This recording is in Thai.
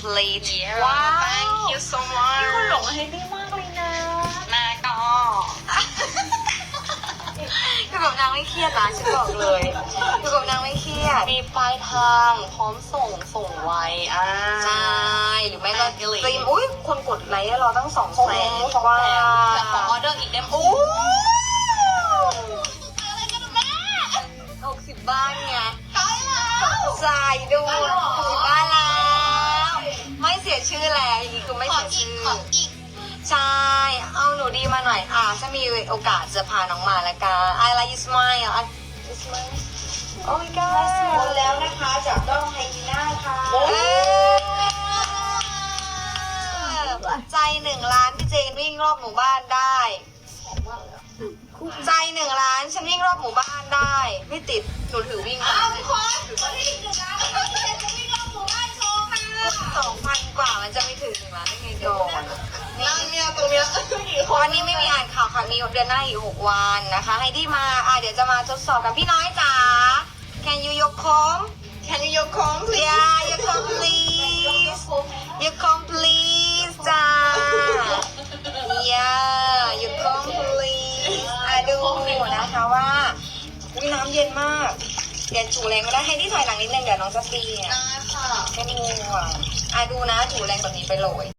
complete Yeah, ว้าว thank you so มีคนหลง much ให้ดีมากเลยนะ มาก็อยู่กับนางไม่เครียดนะฉันบอกเลยอยู่กับนางไม่เครียดมีปลายทางพร้อมส่งส่งไวอ่า ใช่หรือไม่ก็แปดกิโลตีมอุ้ยคนกดไลค์ให้เราตั้งสองโอ้แสโหนเพราะว่าแต่ขอออเดอร์อีกได้ไหมโอ้หกสิบบ้านไงตายแล้วใคือไม่ขอเสียอีกชื่อขออีก ใช่ เอาหนูดีมาหน่อยอะ ถ้ามีโอกาสจะพาน้องมาละกัน I like you smile I you smile Oh my god หมดแล้วนะคะจากด้อมไฮยีน่าค่ะเอ้ยใจหนึ่งล้านพี่เจนวิ่งรอบหมู่บ้านได้ ใจหนึ่งล้านฉันวิ่งรอบหมู่บ้านได้ ไม่ติดหนูถือวิ่งอ้าว กี่ควันนนี้ไม่มีอ่านข่าวค่ะมีเดือนหน้าอีกหกวันนะคะให้ที่มาอะเดี๋ยวจะมาทดสอบกันพี่น้อยจ๋า Can you ยกโค้ง Can you ยกของ please Yeah ยกโค้ง please ยกโค้ง please จ้า Yeah ยกโค้ง please อะดูนะคะว่าอุ๊ยน้ำเย็นมากเดี๋ยวถูแรงก็ได้ให้ที่ถอยหลังนิดนึงเดี๋ยวน้องจะตีอะได้ค่ะไม่งูอะอะดูนะถูแรงแบบนี้ไปเลย